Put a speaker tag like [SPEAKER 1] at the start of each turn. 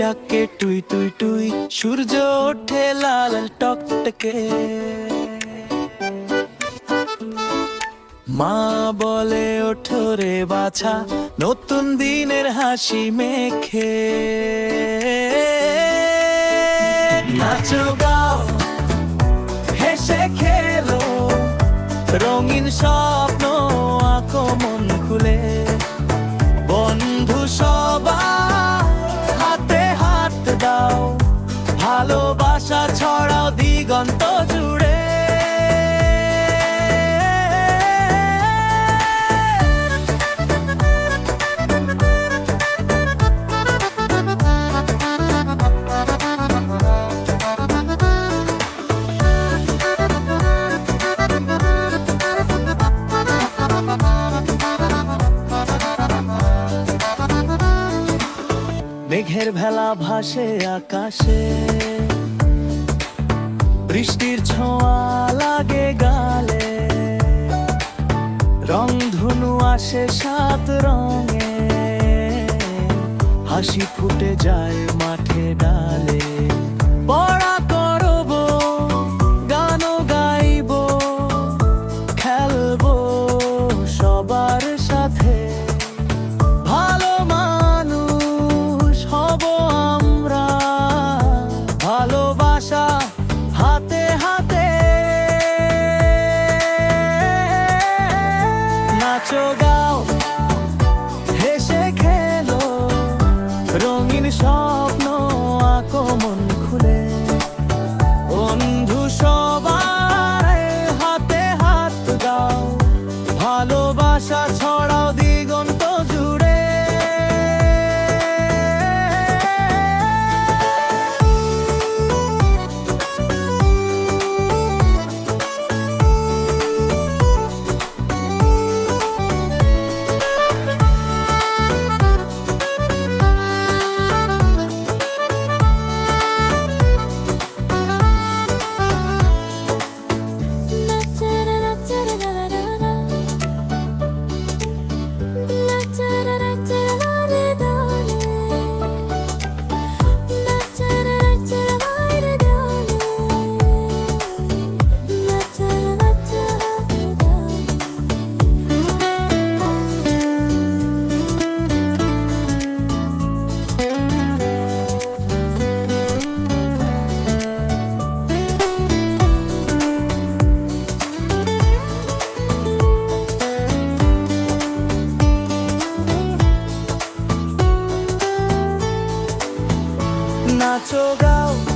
[SPEAKER 1] ডাকে টুই টুই টুই, সূর্য ওঠে লাল টকটকে। মা বলে, ওঠো রে বাছা, নতুন দিনের হাসি মেখে। নাচো গাও, হেসে খেলো, রঙিন স্বপ্ন দিগন্ত জুড়ে। মেঘের ভেলা ভাসে আকাশে। বৃষ্টির ছোঁয়া লাগে গালে। রং ধনু আসে সাত রঙে। হাসি ফুটে যায় মাঠে ডালে। পড়া নাচো গাও হেসে খেলো রঙিন স্বপ্ন আঁকো 足够